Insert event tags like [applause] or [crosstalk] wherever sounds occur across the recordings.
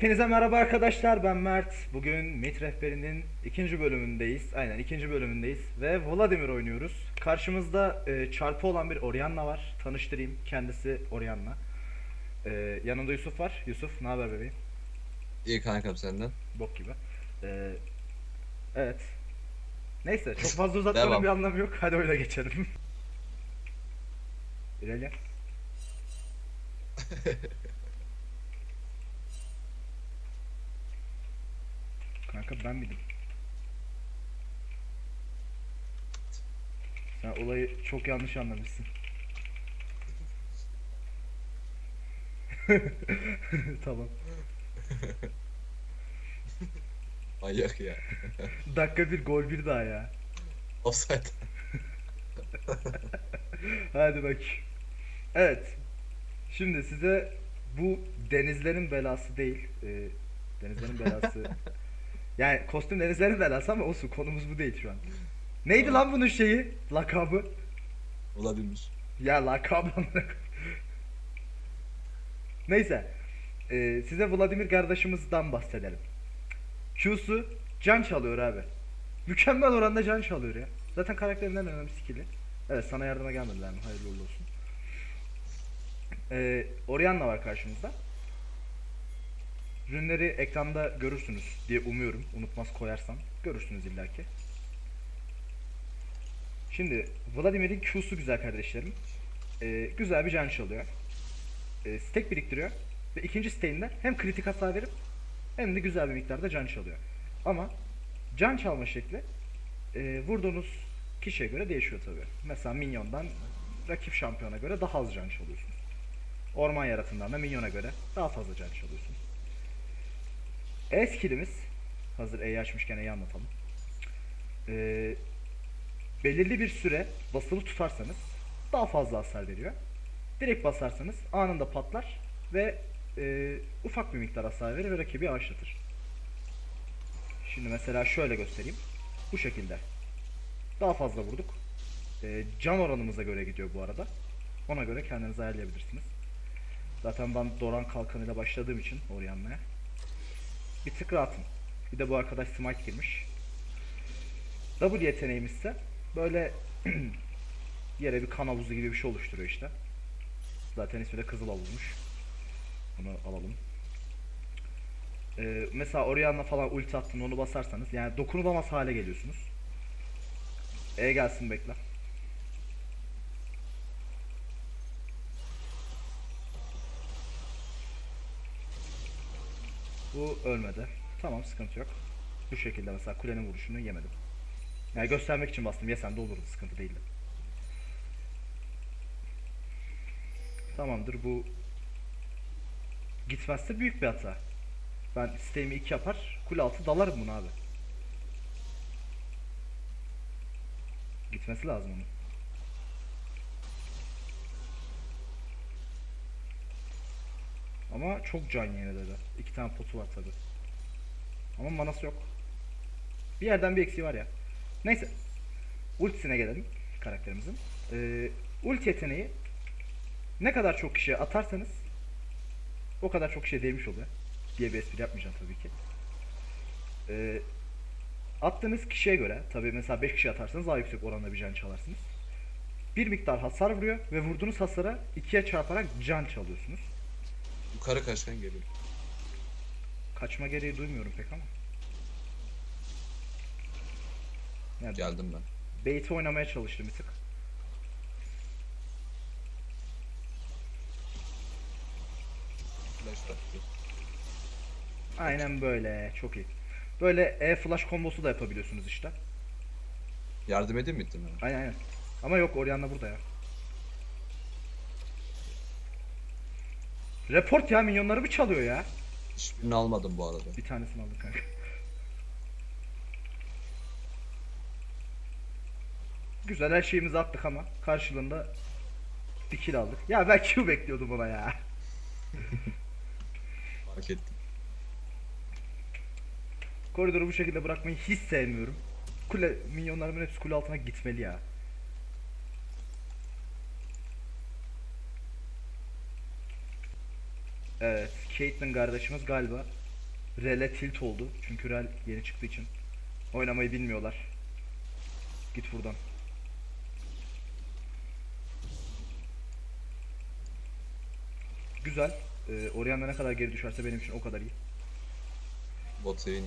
Hepinize merhaba arkadaşlar ben Mert. Bugün MIT rehberinin ikinci bölümündeyiz. Aynen ikinci bölümündeyiz ve Vladimir oynuyoruz. Karşımızda e, çarpı olan bir Orianna var. Tanıştırayım kendisi Orianna. E, yanında Yusuf var. Yusuf ne haber bebeğim? İyi kankam senden. Bok gibi. E, evet. Neyse çok fazla [laughs] uzatmanın bir anlamı yok. Hadi oyuna geçelim. İlerle. [laughs] Kanka ben miydim? Sen olayı çok yanlış anlamışsın. [laughs] tamam. [laughs] Manyak ya. [laughs] Dakika bir gol bir daha ya. Offside. Hadi bak. Evet. Şimdi size bu denizlerin belası değil. e, denizlerin belası. Yani kostüm denizlerin belası ama olsun konumuz bu değil şu an. Neydi lan bunun şeyi? Lakabı? Olabilir. Ya lakabı. Neyse. e, size Vladimir kardeşimizden bahsedelim. Q'su can çalıyor abi. Mükemmel oranda can çalıyor ya. Zaten karakterinden en önemli skill'i. Evet sana yardıma gelmediler mi? Hayırlı olsun. Ee, Orianna var karşımızda. Rünleri ekranda görürsünüz diye umuyorum. Unutmaz koyarsam. Görürsünüz illaki. Şimdi Vladimir'in Q'su güzel kardeşlerim. Ee, güzel bir can çalıyor. Ee, stack biriktiriyor. Ve ikinci stack'inde hem kritik hasar verip hem de güzel bir miktarda can çalıyor. Ama can çalma şekli e, vurduğunuz kişiye göre değişiyor tabii. Mesela minyondan rakip şampiyona göre daha az can çalıyorsunuz. Orman yaratığından da minyona göre daha fazla can çalıyorsunuz. E hazır E'yi açmışken E'yi anlatalım. Ee, belirli bir süre basılı tutarsanız daha fazla hasar veriyor. Direkt basarsanız anında patlar ve e, ufak bir miktar hasar verir ve rakibi yavaşlatır. Şimdi mesela şöyle göstereyim. Bu şekilde. Daha fazla vurduk. E, can oranımıza göre gidiyor bu arada. Ona göre kendiniz ayarlayabilirsiniz. Zaten ben Doran kalkanıyla başladığım için Orianna'ya. Bir tık rahatım. Bir de bu arkadaş smite girmiş. W yeteneğimiz ise böyle [clears throat] yere bir kan havuzu gibi bir şey oluşturuyor işte. Zaten ismi de Kızıl Havuz'muş. Bunu alalım. Ee, mesela Orianna falan ulti attığında onu basarsanız yani dokunulamaz hale geliyorsunuz. E gelsin bekle. Bu ölmedi. Tamam sıkıntı yok. Bu şekilde mesela kulenin vuruşunu yemedim. Yani göstermek için bastım. Yesem de olurdu sıkıntı değildi. Tamamdır bu gitmezse büyük bir hata. Ben isteğimi 2 yapar, kule altı dalarım bunu abi. Gitmesi lazım onun. Ama çok can yine dedi. İki tane potu var tabi. Ama manası yok. Bir yerden bir eksiği var ya. Neyse. Ultisine gelelim karakterimizin. Ee, ulti yeteneği ne kadar çok kişiye atarsanız o kadar çok kişiye değmiş oluyor. Diye bir espri yapmayacağım tabii ki. Ee, attığınız kişiye göre tabii mesela 5 kişi atarsanız daha yüksek oranda bir can çalarsınız. Bir miktar hasar vuruyor ve vurduğunuz hasara ikiye çarparak can çalıyorsunuz. Yukarı kaçkan geliyor. Kaçma gereği duymuyorum pek ama. Yani Geldim ben. bait'i oynamaya çalıştım bir tık. Flash attı. Aynen böyle. Çok iyi. Böyle E flash kombosu da yapabiliyorsunuz işte. Yardım edeyim mi gittim ben? Aynen aynen. Ama yok Orianna burada ya. Report ya minyonları mı çalıyor ya? Hiçbirini almadım bu arada. Bir tanesini aldık kanka. Güzel her şeyimizi attık ama karşılığında bir kill aldık. Ya ben Q bekliyordum ona ya. [laughs] Fark ettim. Koridoru bu şekilde bırakmayı hiç sevmiyorum. Kule minyonlarımın hepsi kule altına gitmeli ya. Evet, Caitlyn kardeşimiz galiba Rel'e tilt oldu. Çünkü Rel yeni çıktığı için. Oynamayı bilmiyorlar. Git buradan. Güzel. Ee, Orianna ne kadar geri düşerse benim için o kadar iyi. Botayın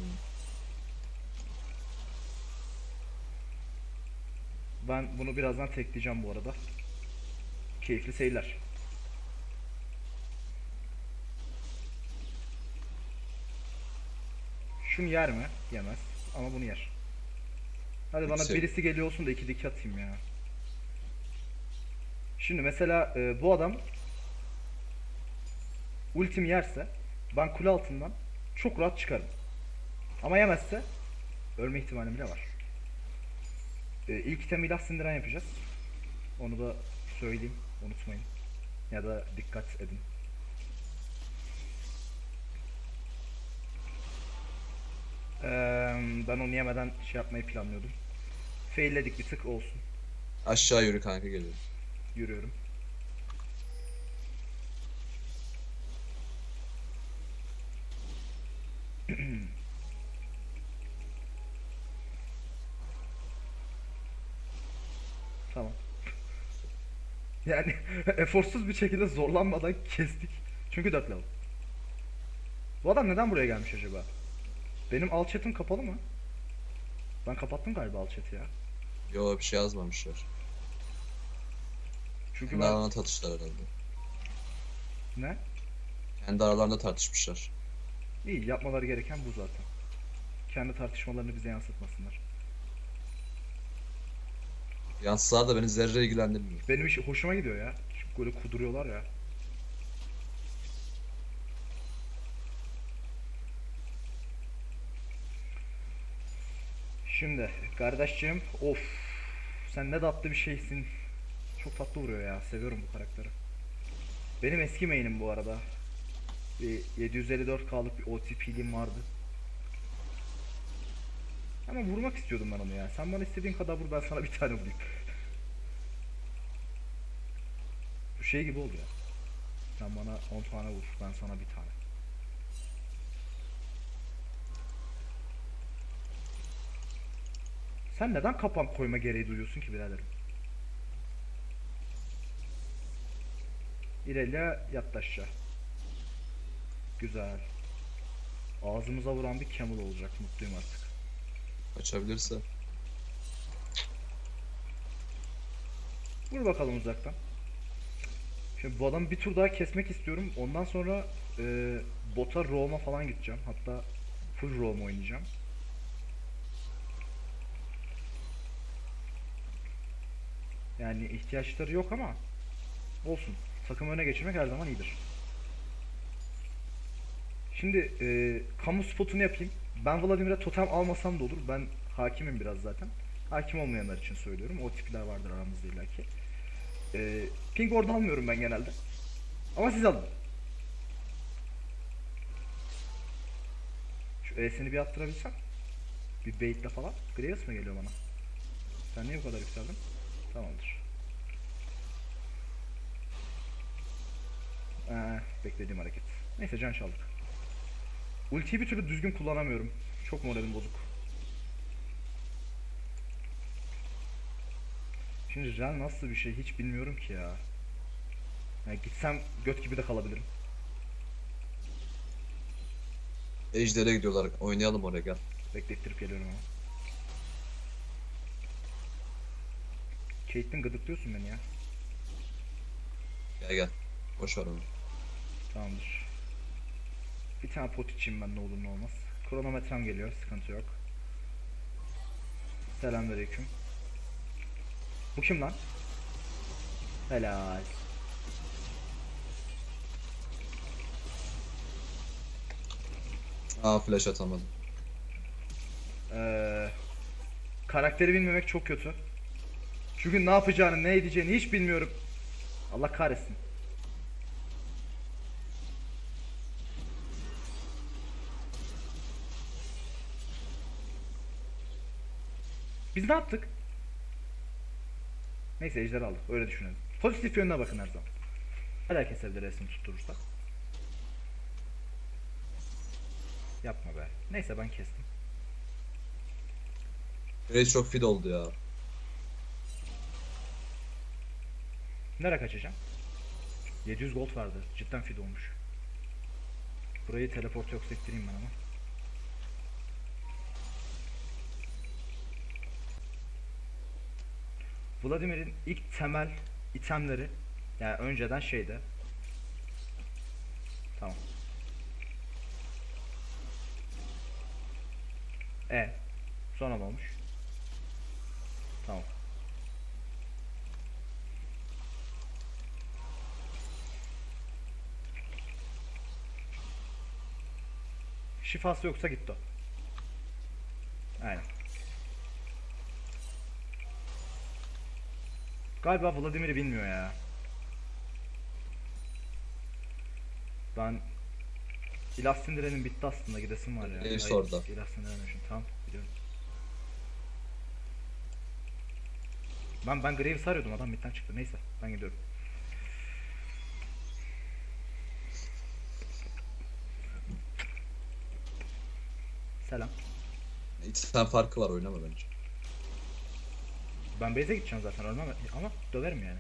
Ben bunu birazdan tekleyeceğim bu arada. Keyifli seyirler. Şunu yer mi? Yemez. Ama bunu yer. Hadi bana Yüksek. birisi geliyor olsun da iki dik atayım ya. Şimdi mesela e, bu adam ultim yerse ben kule altından çok rahat çıkarım. Ama yemezse ölme ihtimalim bile var. E, ilk item ilah sindiren yapacağız. Onu da söyleyeyim. Unutmayın. Ya da dikkat edin. Ben onu yemeden şey yapmayı planlıyordum. Failledik bir tık olsun. aşağı yürü kanka geliyor. Yürüyorum. [clears throat] tamam. [laughs] Yani [laughs] eforsuz bir şekilde zorlanmadan kestik. Çünkü 4 level. Bu adam neden buraya gelmiş acaba? Benim alt chat'im kapalı mı? Ben kapattım galiba alt chat'i ya. Yo bir şey yazmamışlar. Çünkü Kendi ben... aralarında tartıştılar herhalde. Ne? Kendi aralarında tartışmışlar. İyi yapmaları gereken bu zaten. Kendi tartışmalarını bize yansıtmasınlar. Yansılar da beni zerre ilgilendirmiyor. Benim iş hoşuma gidiyor ya. Çünkü böyle kuduruyorlar ya. Şimdi kardeşciğim of sen ne tatlı bir şeysin. Çok tatlı vuruyor ya. Seviyorum bu karakteri. Benim eski main'im bu arada. Bir 754K'lık bir OTP'liğim vardı. Ama vurmak istiyordum ben onu ya. Sen bana istediğin kadar vur ben sana bir tane vurayım. Bu şey gibi oldu ya. Sen bana 10 tane vur, ben sana bir tane. Sen neden kapan koyma gereği duyuyorsun ki biraderim? Yattı aşağı. Güzel. Ağzımıza vuran bir camel olacak. Mutluyum artık. Açabilirse. Vur bakalım uzaktan. Şimdi bu adamı bir tur daha kesmek istiyorum. Ondan sonra e, bota roam'a falan gideceğim. Hatta full roam oynayacağım. Yani ihtiyaçları yok ama olsun. Takım öne geçirmek her zaman iyidir. Şimdi e, kamu spotunu yapayım. Ben Vladimir'e totem almasam da olur. Ben hakimim biraz zaten. Hakim olmayanlar için söylüyorum. O tipler vardır aramızda illaki. E, ping orada almıyorum ben genelde. Ama siz alın. Şu E'sini bir attırabilsem. Bir baitle falan. Graves mi geliyor bana? Sen niye bu kadar yükseldin? Tamamdır. Ee, beklediğim hareket. Neyse can çaldık. Ultiyi bir türlü düzgün kullanamıyorum. Çok moralim bozuk. Şimdi Ren nasıl bir şey hiç bilmiyorum ki ya. Yani gitsem göt gibi de kalabilirim. Ejder'e gidiyorlar. Oynayalım oraya gel. Beklettirip geliyorum ama. Caitlyn gıdıklıyorsun beni ya. Gel gel. Boş ver onu. Tamamdır. Bir tane pot içeyim ben ne olur ne olmaz. Kronometrem geliyor sıkıntı yok. Selamünaleyküm. Bu kim lan? Helal. Aa flash atamadım. Ee, karakteri bilmemek çok kötü. Çünkü ne yapacağını, ne edeceğini hiç bilmiyorum. Allah kahretsin. Biz ne yaptık? Neyse ejder aldık. Öyle düşünelim. Pozitif yönüne bakın her zaman. Hala kesebilir resim tutturursak. Yapma be. Neyse ben kestim. Grace çok fit oldu ya. Nereye kaçacağım? 700 gold vardı. Cidden feed olmuş. Burayı teleport yoksa ettireyim ben ama. Vladimir'in ilk temel itemleri yani önceden şeydi. Tamam. E. Sonra olmuş? Tamam. Şifası yoksa gitti o. Aynen. Galiba Vladimir'i bilmiyor ya. Ben İlah Sindire'nin bitti aslında gidesim var ya. Hayır, orada. İlah Sindire'nin şimdi tamam biliyorum. Ben ben Graves arıyordum adam midden çıktı. Neyse ben gidiyorum. Selam. İkisinden farkı var oynama bence. Ben base'e gideceğim zaten ölmem ama döverim yani.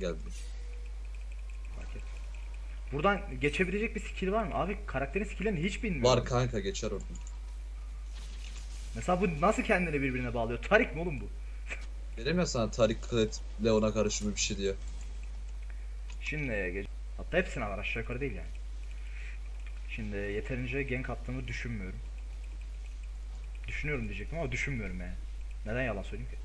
Gel. Fark et. Buradan geçebilecek bir skill var mı? Abi karakterin skill'lerini hiç bilmiyorum. Var kanka geçer oradan. Mesela bu nasıl kendini birbirine bağlıyor? Tarik mi oğlum bu? Ya sana Tarik Klet Leon'a karışımı bir şey diye. Şimdi geç... Hatta hepsine var aşağı yukarı değil yani. Şimdi yeterince gank attığımı düşünmüyorum. Düşünüyorum diyecektim ama düşünmüyorum yani. Neden yalan söyleyeyim ki?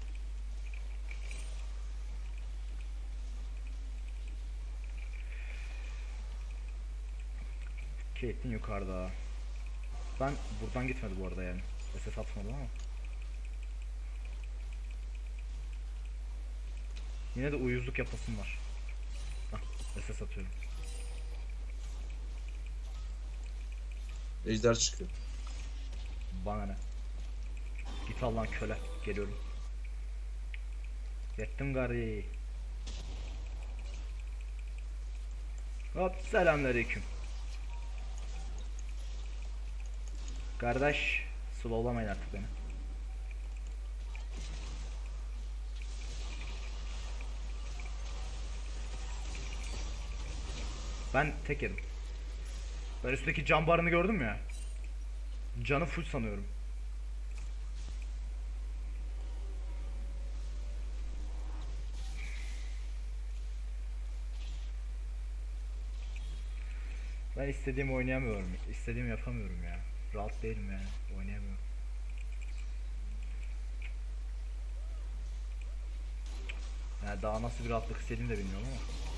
Caitlyn yukarıda. Ben buradan gitmedi bu arada yani. SS atmadım ama. Yine de uyuzluk yapasım var. Hah, SS atıyorum. Ejder çıkıyor. Bana ne? Git Allah'ın köle. Geliyorum. Yettim gari. Hop selamünaleyküm. Kardeş, slowlamayın artık beni. Ben tek. Ben üstteki cam barını gördüm ya. Canı full sanıyorum. Ben istediğimi oynayamıyorum. İstediğimi yapamıyorum ya. Rahat değilim yani. Oynayamıyorum. Yani daha nasıl bir rahatlık istediğimi de bilmiyorum ama.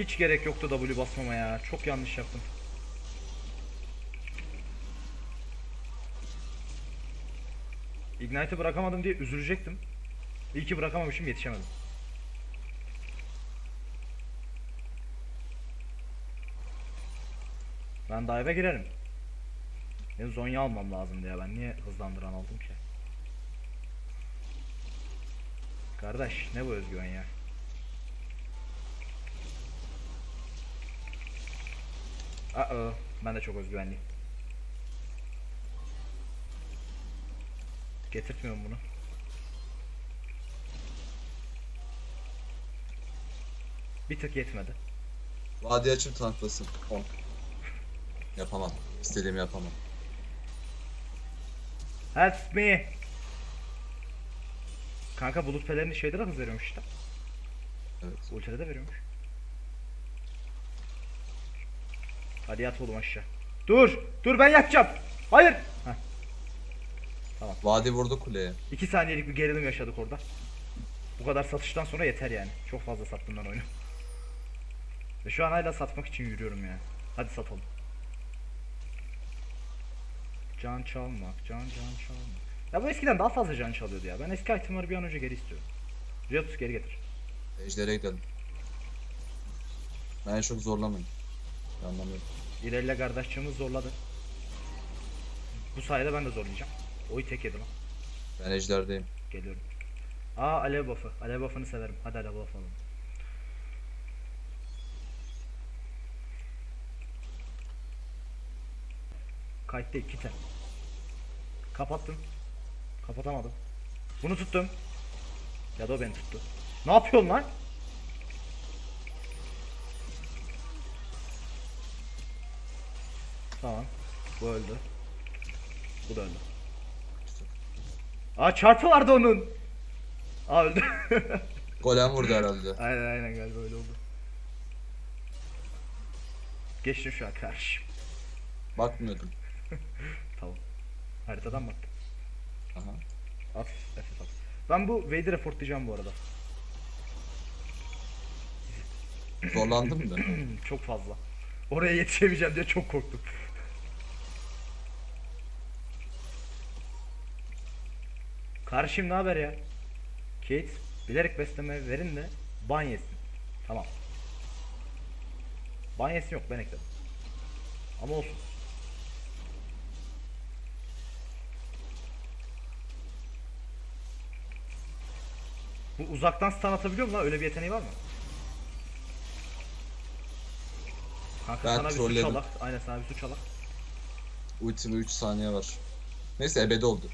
Hiç gerek yoktu W basmama ya. Çok yanlış yaptım. Ignite'ı bırakamadım diye üzülecektim. İyi ki bırakamamışım yetişemedim. Ben dive'e girerim. Benim Zonya almam lazım diye ben niye hızlandıran aldım ki? Kardeş ne bu özgüven ya? Aa, ben de çok özgüvenliyim. Getirtmiyorum bunu. Bir tık yetmedi. Vadi açıp tanklasın. 10. Yapamam. İstediğimi yapamam. Help me. Kanka bulut pelerini şeyde de hız veriyormuş işte. Evet. Ultide de veriyormuş. Hadi yat oğlum aşağı. Dur! Dur ben yatacağım! Hayır! Heh. Vadi vurdu kuleye. 2 saniyelik bir gerilim yaşadık orada. Bu kadar satıştan sonra yeter yani. Çok fazla sattım ben oyunu. Ve şu an hala satmak için yürüyorum yani. Hadi satalım. Can çalmak, can can çalmak. Ya bu eskiden daha fazla can çalıyordu ya. Ben eski itemları bir an önce geri istiyorum. Riot geri getir. Ejder'e gidelim. Ben çok zorlamayın. Anlamıyorum. Direlle kardeşçiğimiz zorladı. Bu sayede ben de zorlayacağım. Oy tek yedi lan. Ben ejderdeyim. Geliyorum. Aa alev buff'ı. Alev buff'ını severim. Hadi alev buff alalım. Kayıtta iki tane. Kapattım. Kapatamadım. Bunu tuttum. Ya da o beni tuttu. Ne yapıyorsun lan? Tamam. Bu öldü. Bu da öldü. Aa çarpı vardı onun. Aa öldü. [laughs] Golem vurdu herhalde. aynen aynen galiba öyle oldu. Geçtim şu an karşı. Bakmıyordum. [laughs] Tamam. Haritadan baktım. Aha. At, F at. Ben bu Vader'e fortlayacağım bu arada. Zorlandım da. [clears throat] çok fazla. Oraya yetişemeyeceğim diye çok korktum. Karşım ne haber ya? Kate, bilerek besleme verin de ban yesin. Tamam. Ban yesin yok ben ekledim. Ama olsun. Bu uzaktan stun atabiliyor mu lan? Öyle bir yeteneği var mı? Kanka Ben sana bir su trolledim. çalak. Aynen sana bir su çalak. Ultime 3 saniye var. Neyse ebedi oldu.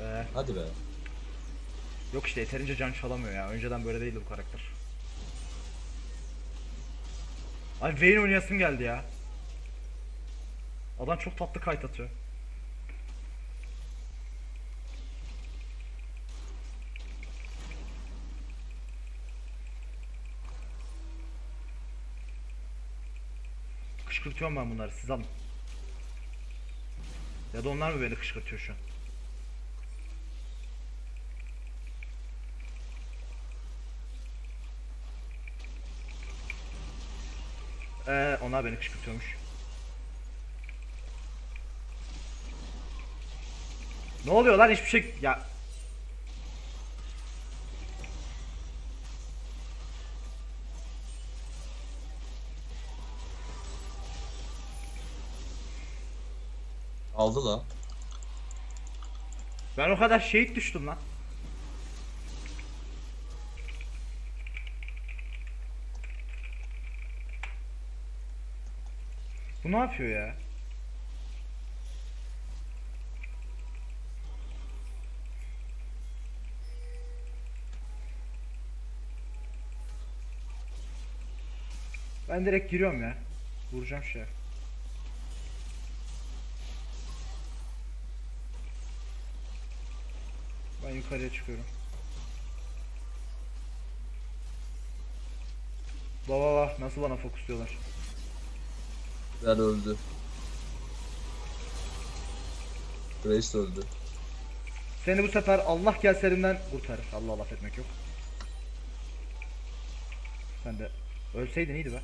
Ee, Hadi be. yok işte yeterince can çalamıyor ya. Önceden böyle değildi bu karakter. Ay Vayne oynayasım geldi ya. Adam çok tatlı kayıt atıyor. Kışkırtıyorum ben bunları siz alın. Ya da onlar mı beni kışkırtıyor şu an? Ee, onlar beni kışkırtıyormuş. Ne oluyor lan hiçbir şey ya Aldı la. ben o kadar şehit düştüm lan. Bu ne yapıyor ya? Ben direkt giriyorum ya. Vuracağım şey. Ben yukarıya çıkıyorum. Baba nasıl bana fokusluyorlar. Ver öldü. Grace öldü. Seni bu sefer Allah gelserinden kurtarır. Allah laf etmek yok. Sen de ölseydin iyiydi be.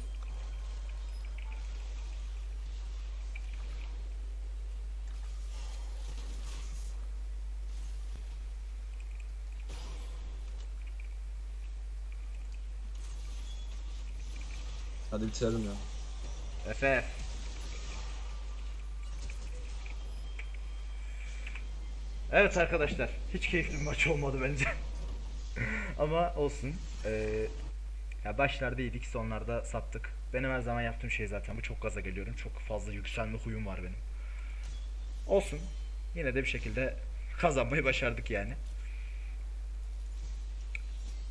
Hadi bitirelim ya. Efe. Evet arkadaşlar, hiç keyifli bir maç olmadı bence. [laughs] Ama olsun. Ee, ya başlarda iyiydik, sonlarda sattık. Benim her zaman yaptığım şey zaten bu. Çok gaza geliyorum. Çok fazla yükselme huyum var benim. Olsun. Yine de bir şekilde kazanmayı başardık yani.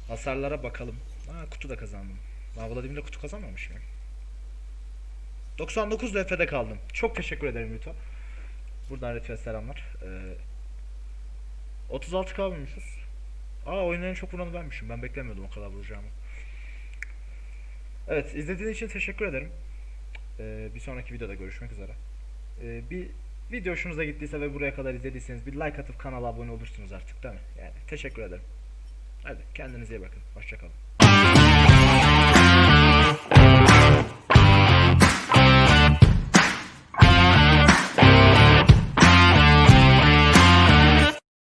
Hasarlara bakalım. Aa kutu da kazandım. Aa Vladimir'le kutu kazanmamış mıyım? 99 LF'de kaldım. Çok teşekkür ederim Yuto. Buradan Retweet selamlar. Ee, 36 kalmışız. Aa oyunun en çok vuranı benmişim. Ben beklemiyordum o kadar vuracağımı. Evet izlediğiniz için teşekkür ederim. Ee, bir sonraki videoda görüşmek üzere. Ee, bir video hoşunuza gittiyse ve buraya kadar izlediyseniz bir like atıp kanala abone olursunuz artık değil mi? Yani teşekkür ederim. Hadi kendinize iyi bakın. Hoşçakalın.